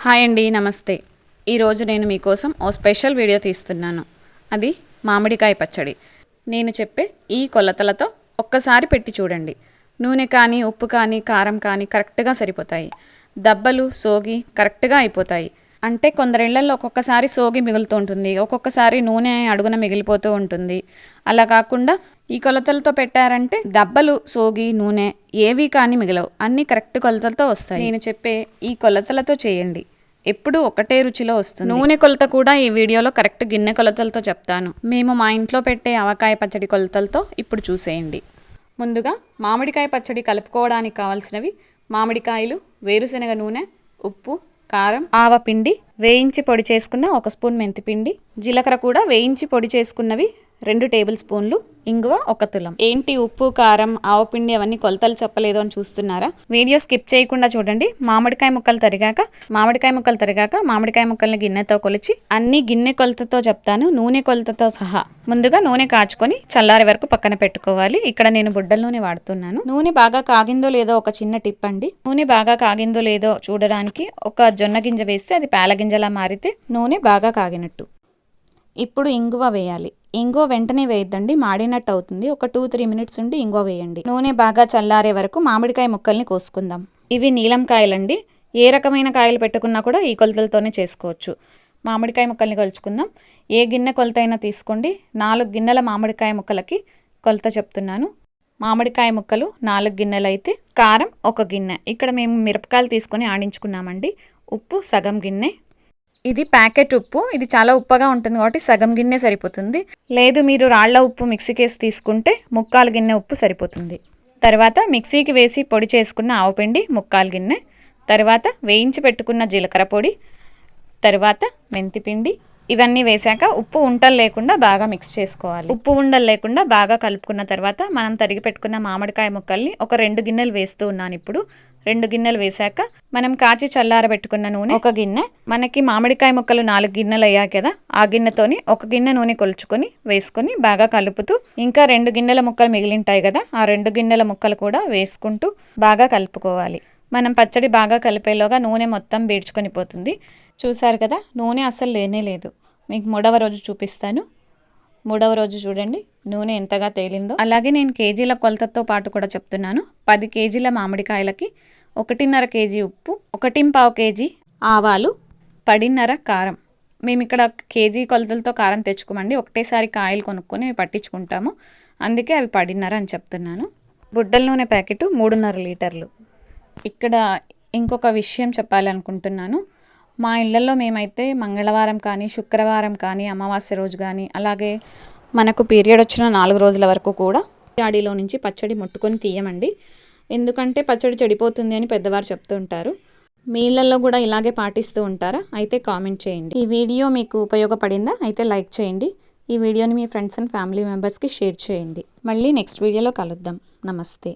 Hi అండి నమస్తే. ఈరోజు నేను మీకోసం ఓ స్పెషల్ వీడియో తీస్తున్నాను. అది మామిడికాయ పచ్చడి. నేను చెప్పే ఈ కొలతలతో ఒక్కసారి పెట్టి చూడండి. నూనె కానీ ఉప్పు కానీ కారం కానీ కరెక్ట్గా సరిపోతాయి. దబ్బలు సోగి కరెక్ట్గా అయిపోతాయి. అంటే కొందరిళ్ళలో ఒక్కొక్కసారి సోగి మిగులుతూ ఉంటుంది. ఒక్కొక్కసారి నూనె అడుగున మిగిలిపోతూ ఉంటుంది. అలా కాకుండా ఈ కొలతలతో పెట్టారంటే దబ్బలు సోగి నూనె ఏవి కానీ మిగలవు. అన్ని కరెక్ట్ కొలతలతో వస్తాయి. నేను చెప్పే ఈ కొలతలతో చేయండి. ఎప్పుడూ ఒకటే రుచిలో వస్తుంది. నూనె కొలత కూడా ఈ వీడియోలో కరెక్ట్ గిన్నె కొలతలతో చెప్తాను. మేము మా ఇంట్లో పెట్టే ఆవకాయ పచ్చడి కొలతలతో ఇప్పుడు చూసేయండి. ముందుగా మామిడికాయ పచ్చడి కలుపుకోవడానికి కావాల్సినవి మామిడికాయలు వేరుశనగ నూనె ఉప్పు కారం ఆవపిండి వేయించి పొడి చేసుకున్న ఒక స్పూన్ మెంతిపిండి జీలకర్ర కూడా వేయించి పొడి చేసుకున్నవి రెండు టేబుల్ స్పూన్లు ఇంగువ ఒక తులం. ఏంటి ఉప్పు కారం ఆవపిండి అవన్నీ కొలతలు చెప్పలేదు అని చూస్తున్నారా? వీడియో స్కిప్ చేయకుండా చూడండి. మామిడికాయ ముక్కలు తరిగాక మామిడికాయ ముక్కలు తరిగాక మామిడికాయ ముక్కల్ని గిన్నెతో కొలిచి అన్ని గిన్నె కొలతతో చెప్తాను. నూనె కొలతతో సహా. ముందుగా నూనె కాచుకొని చల్లారి వరకు పక్కన పెట్టుకోవాలి. ఇక్కడ నేను బుడ్డల నూనె వాడుతున్నాను. నూనె బాగా కాగిందో లేదో ఒక చిన్న టిప్ అండి. నూనె బాగా కాగిందో లేదో చూడడానికి ఒక జొన్న గింజ వేస్తే అది పేల గింజలా మారితే నూనె బాగా కాగినట్టు. ఇప్పుడు ఇంగువ వేయాలి. ఇంగువ వెంటనే వేయద్దండి. మాడినట్టు అవుతుంది. ఒక టూ త్రీ మినిట్స్ ఉండి ఇంగువ వేయండి. నూనె బాగా చల్లారే వరకు మామిడికాయ ముక్కల్ని కోసుకుందాం. ఇవి నీలం కాయలండి. ఏ రకమైన కాయలు పెట్టుకున్నా కూడా ఈ కొలతలతోనే చేసుకోవచ్చు. మామిడికాయ ముక్కల్ని కొలుచుకుందాం. ఏ గిన్నె కొలత అయినా తీసుకోండి. నాలుగు గిన్నెల మామిడికాయ ముక్కలకి కొలత చెప్తున్నాను. మామిడికాయ ముక్కలు నాలుగు గిన్నెలు అయితే కారం ఒక గిన్నె. ఇక్కడ మేము మిరపకాయలు తీసుకొని ఆడించుకున్నామండి. ఉప్పు సగం గిన్నె ఇది ప్యాకెట్ ఉప్పు. ఇది చాలా ఉప్పగా ఉంటుంది కాబట్టి సగం గిన్నె సరిపోతుంది. లేదు మీరు రాళ్ళ ఉప్పు మిక్సీకేసి తీసుకుంటే ముక్కాలు గిన్నె ఉప్పు సరిపోతుంది. తర్వాత మిక్సీకి వేసి పొడి చేసుకున్న ఆవుపిండి ముక్కాలు గిన్నె. తర్వాత వేయించి పెట్టుకున్న జీలకర్ర పొడి. తర్వాత మెంతిపిండి ఇవన్నీ వేశాక ఉప్పు ఉంటలు లేకుండా బాగా మిక్స్ చేసుకోవాలి. ఉప్పు ఉండలు లేకుండా బాగా కలుపుకున్న తర్వాత మనం తరిగి పెట్టుకున్న మామిడికాయ ముక్కల్ని ఒక రెండు గిన్నెలు వేస్తూ ఉన్నాను ఇప్పుడు. రెండు గిన్నెలు వేశాక మనం కాచి చల్లారబెట్టుకున్న నూనె ఒక గిన్నె. మనకి మామిడికాయ ముక్కలు నాలుగు గిన్నెలు అయ్యాయి కదా ఆ గిన్నెతోని ఒక గిన్నె నూనె కొలుచుకొని వేసుకొని బాగా కలుపుతూ ఇంకా రెండు గిన్నెల ముక్కలు మిగిలింటాయి కదా ఆ రెండు గిన్నెల ముక్కలు కూడా వేసుకుంటూ బాగా కలుపుకోవాలి. మనం పచ్చడి బాగా కలిపేలోగా నూనె మొత్తం బీడ్చుకొని పోతుంది. చూసారు కదా నూనె అసలు లేనే లేదు. మీకు మూడవ రోజు చూపిస్తాను. మూడవ రోజు చూడండి నూనె ఎంతగా తేలిందో. అలాగే నేను కేజీల కొలతతో పాటు కూడా చెప్తున్నాను. పది కేజీల మామిడికాయలకి ఒకటిన్నర కేజీ ఉప్పు ఒకటింపావు కేజీ ఆవాలు పడిన్నర కారం. మేము ఇక్కడ కేజీ కొలతలతో కారం తెచ్చుకోమండి. ఒకటేసారి కాయలు కొనుక్కొని పట్టించుకుంటాము. అందుకే అవి పడిన్నర అని చెప్తున్నాను. బుడ్డల నూనె ప్యాకెట్ మూడున్నర లీటర్లు. ఇక్కడ ఇంకొక విషయం చెప్పాలనుకుంటున్నాను. మా ఇళ్ళలో మేమైతే మంగళవారం కానీ శుక్రవారం కానీ అమావాస్య రోజు కానీ అలాగే మనకు పీరియడ్ వచ్చిన నాలుగు రోజుల వరకు కూడా జాడీలో నుంచి పచ్చడి ముట్టుకొని తీయమండి. ఎందుకంటే పచ్చడి చెడిపోతుంది అని పెద్దవారు చెప్తూ ఉంటారు మీ ఇళ్ళలో కూడా ఇలాగే పాటిస్తూ ఉంటారా? అయితే కామెంట్ చేయండి. ఈ వీడియో మీకు ఉపయోగపడిందా? అయితే లైక్ చేయండి. ఈ వీడియోని మీ ఫ్రెండ్స్ అండ్ ఫ్యామిలీ మెంబర్స్కి షేర్ చేయండి. మళ్ళీ నెక్స్ట్ వీడియోలో కలుద్దాం. నమస్తే.